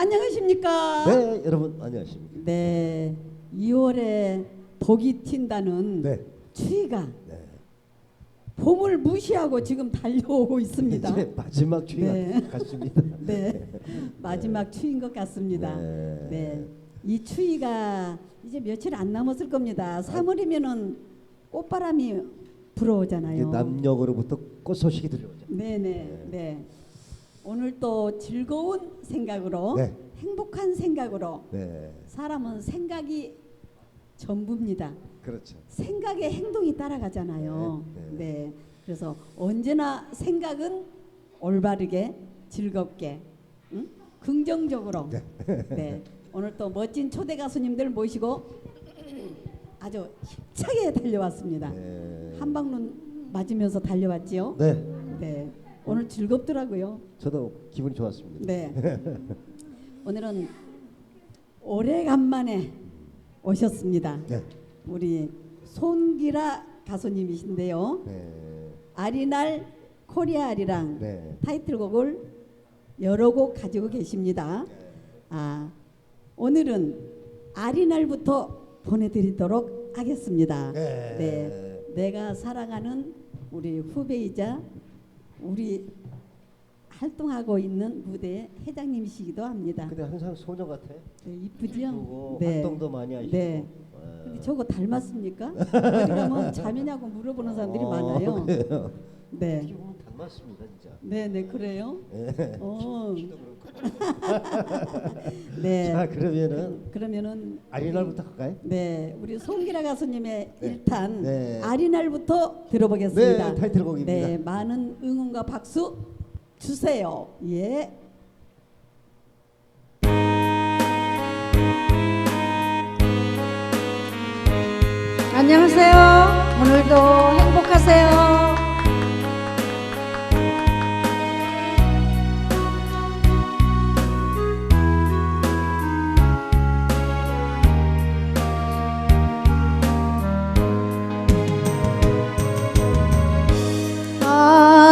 안녕하십니까? 네, 여러분 안녕하십니까? 네. 2월에 독이 튄다는 네. 추위가 네. 봄을 무시하고 지금 달려오고 있습니다. 이제 마지막 주의가 네. 같습니다. 네. 마지막 추위인 것 같습니다. 네. 네. 이 추위가 이제 며칠 안 남았을 겁니다. 3월이면은 꽃바람이 불어오잖아요. 남녘으로부터 꽃 소식이 들려오죠. 네 네. 네. 오늘 또 즐거운 생각으로 네. 행복한 생각으로 네, 사람은 생각이 전부입니다. 그렇죠. 생각에 행동이 따라가잖아요. 네, 네, 네. 그래서 언제나 생각은 올바르게 즐겁게 응? 긍정적으로 네. 네. 오늘 또 멋진 초대 가수님들 모시고 아주 힘차게 달려왔습니다. 네. 한방눈 맞으면서 달려왔지요. 네, 네. 오늘 즐겁더라고요. 저도 기분이 좋았습니다. 네. 오늘은 오래간만에 오셨습니다. 네. 우리 손기라 가수님이신데요. 네. 아리날 코리아리랑 네. 타이틀곡을 여러 곡 가지고 계십니다. 아, 오늘은 아리날부터 보내드리도록 하겠습니다. 네. 네, 내가 사랑하는 우리 후배이자 우리 활동하고 있는 무대 회장님이시기도 합니다. 근데 항상 소녀 같아. 네, 이쁘죠? 이쁘고 활동도 많이 하시고. 네. 어. 근데 저거 닮았습니까? 어디 가면 자매냐고 물어보는 사람들이 어, 많아요. 그래요. 네. 어떻게 보면 닮았습니다, 진짜. 네, 네, 그래요? 네. 어. 키도 그렇고. 네. 자, 그러면은 그러면은 아리날부터 갈까요? 네, 우리 송기라 가수님의 네. 일탄 네. 아리날부터 들어보겠습니다. 네, 타이틀곡입니다. 네, 많은 응원과 박수 주세요. 예. 안녕하세요. 오늘도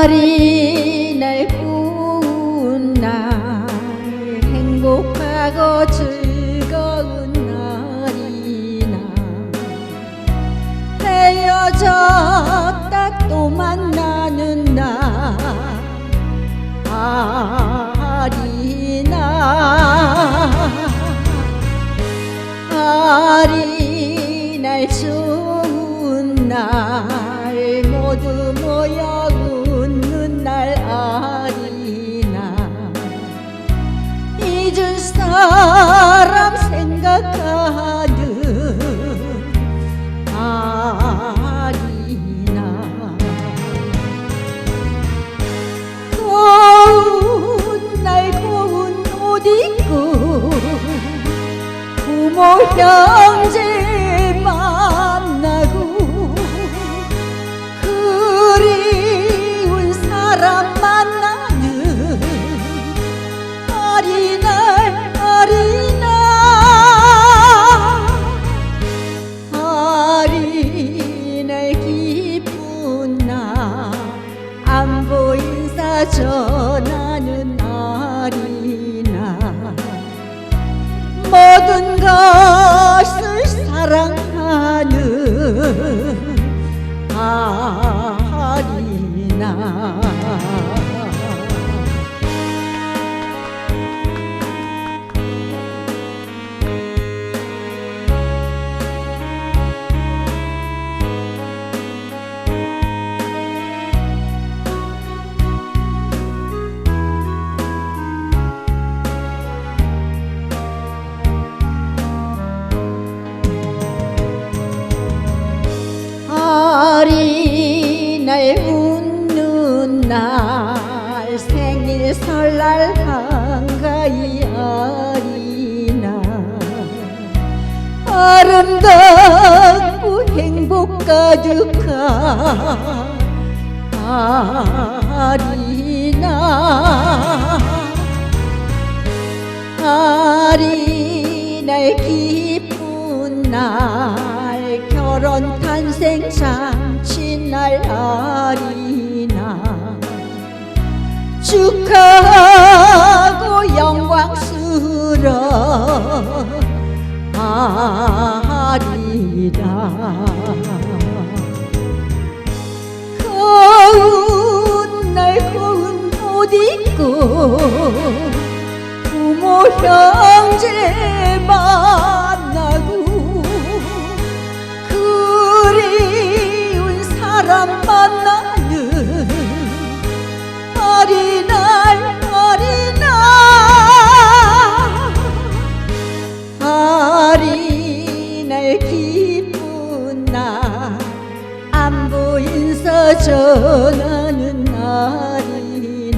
어린날 구운 날 행복하고 즐거운 날이나. 헤어졌다 또 만나는 날 아리나. 아리 부모 형 모든 것을 사랑하는 어린날 아름답고 행복 가득한 아리나. 아리날 기쁜 날 결혼 탄생 잔 돌아가리라. 거운 날 거운 옷 입고 부모 형제 만나고 그리운 사람 만나는 어린 전하는 날이나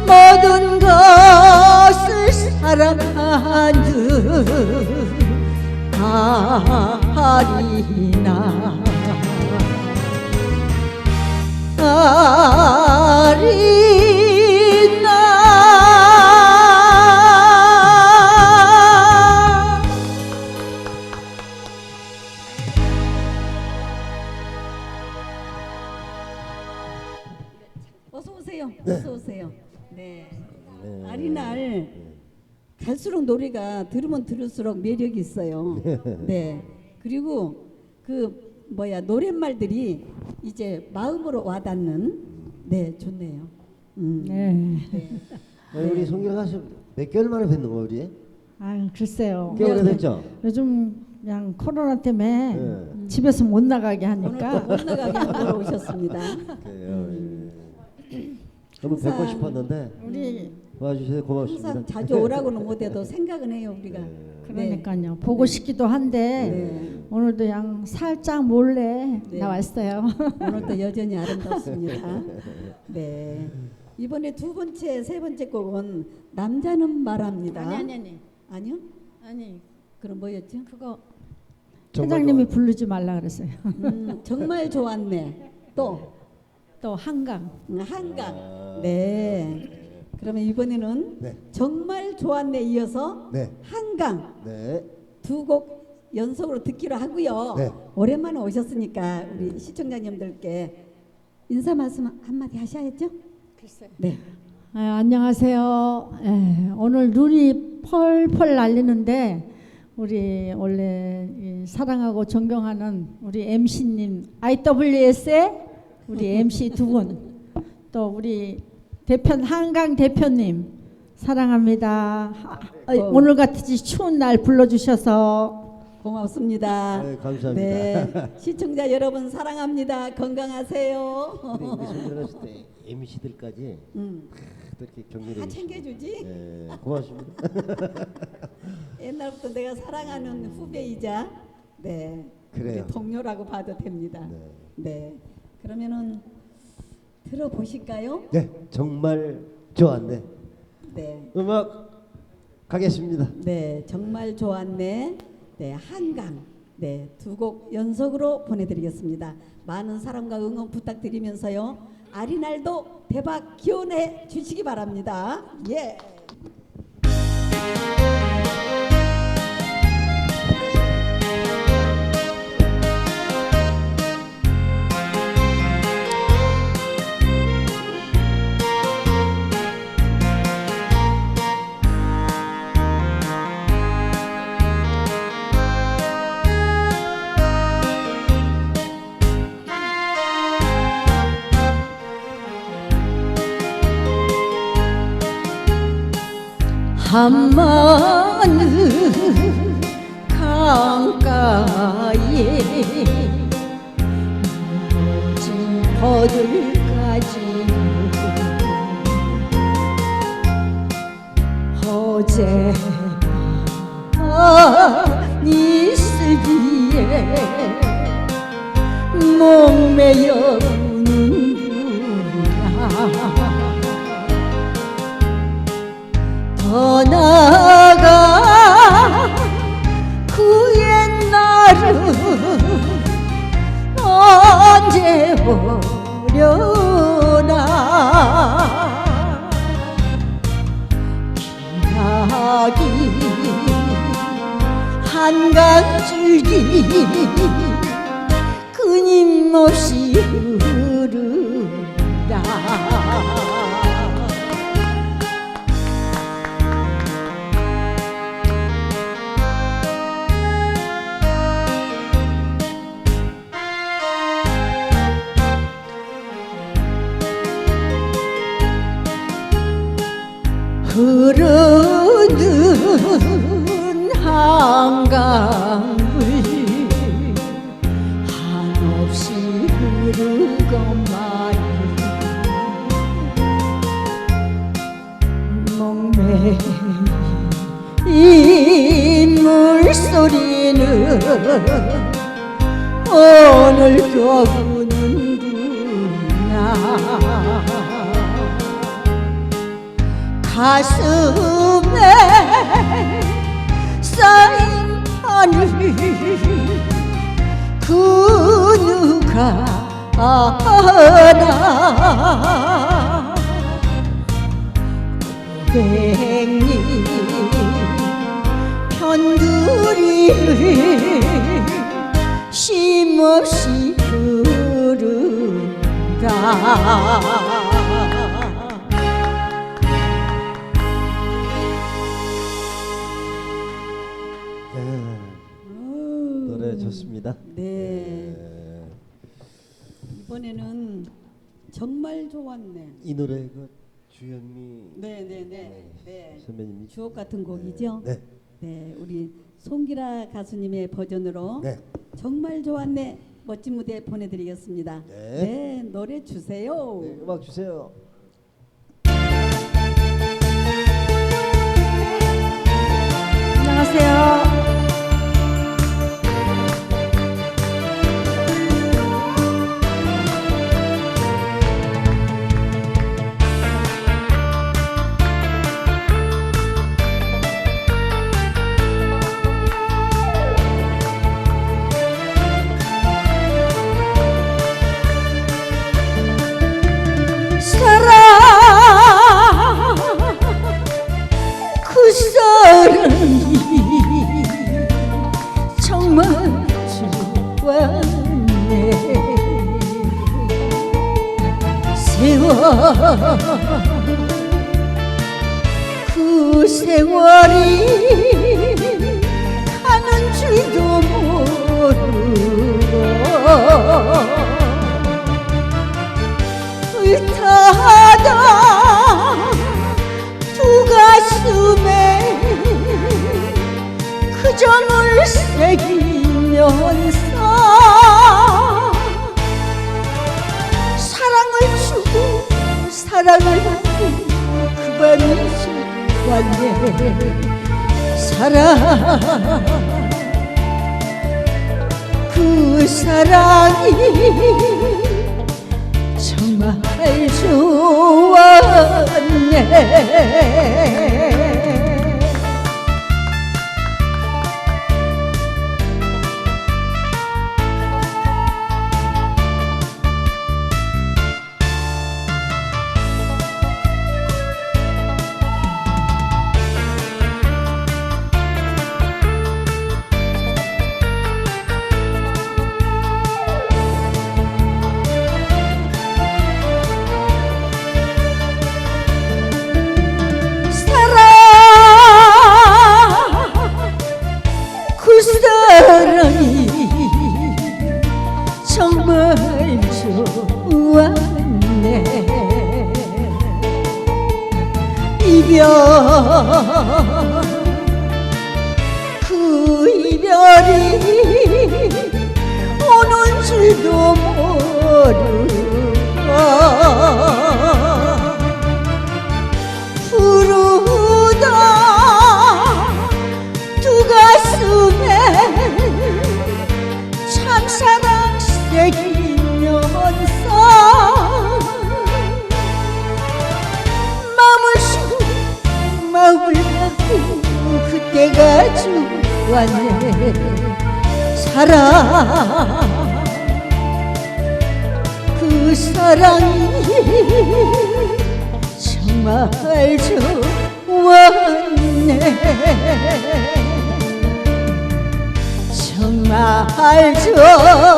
모든 것을 사랑하는 아리나 아리 오세요. 어서 오세요. 네. 아리날 갈수록 노래가 들으면 들을수록 매력이 있어요. 네. 그리고 그 뭐야 노랫말들이 이제 마음으로 와닿는 네 좋네요. 음. 네. 네. 아니, 우리 송기라 가수 몇 개월 만에 뵙는 거야 우리? 아 글쎄요. 꽤 오래됐죠? 요즘 그냥 코로나 때문에 네. 집에서 못 나가게 오늘 하니까 또못 나가게 하러 오셨습니다. 그래요. 예. 너무 뵙고 항상 싶었는데 우리 와주셔서 고맙습니다. 항상 자주 오라고는 못해도 생각은 해요 우리가. 네. 그러니까요. 보고 싶기도 한데 네. 오늘도 그냥 살짝 몰래 네. 나왔어요. 오늘도 여전히 아름답습니다. 네. 이번에 두 번째, 세 번째 곡은 남자는 말합니다. 아니. 아니요? 아니 그럼 뭐였죠? 그거 회장님이. 부르지 말라 그랬어요. 음, 정말 좋았네. 또 또 한강. 음, 한강. 네. 그러면 이번에는 네. 정말 좋았네 이어서 네. 한강 네. 두 곡 연속으로 듣기로 하고요. 네. 오랜만에 오셨으니까 우리 시청자님들께 인사 말씀 한마디 하셔야죠. 네. 아, 안녕하세요. 예, 오늘 눈이 펄펄 날리는데 우리 원래 이 사랑하고 존경하는 우리 MC님 IWS의 우리 MC 두 분, 또 우리 대표 한강 대표님 사랑합니다. 하- 어, 어. 오늘 같이 추운 날 불러주셔서 고맙습니다. 네, 감사합니다. 네, 시청자 여러분 사랑합니다. 건강하세요. 가수 때 MC들까지 음, 또 이렇게 격려해 다 주시고. 챙겨주지. 네, 고맙습니다. 옛날부터 내가 사랑하는 후배이자 네, 그래요. 동료라고 봐도 됩니다. 네. 네, 그러면은 들어보실까요? 네, 정말 좋았네. 네, 음악 가겠습니다. 네, 정말 좋았네. 네, 한강. 네, 두 곡 연속으로 보내드리겠습니다. 많은 사랑과 응원 부탁드리면서요. 아리날도 대박 기원해 주시기 바랍니다. 예. 한마늘 강가에 멋진 버들까지 어젯밤 이슬기에 목매여 우는구나 9人もし 이 물소리는 오늘도 부는구나. 가슴에 쌓인 하늘 그 누가 아나 백리 편두리를 쉼없이 흐른다 네, 노래 좋습니다. 네. 네. 이번에는 정말 좋았네. 이 노래 그 주현미 네네 네. 네. 선배님이 주옥 같은 곡이죠. 네. 네, 우리 송기라 가수님의 버전으로 네. 정말 좋았네 멋진 무대 보내드리겠습니다. 네. 노래 주세요. 네, 음악 주세요. 안녕하세요. 그 세월이 가는 줄도 모르고 불타다 두 가슴에 그 점을 새기면서 사랑을 받고 그 밤이 왔네 사랑 그 사랑이 정말 좋았네 그 사랑이 정말 좋았네. 정말 좋았네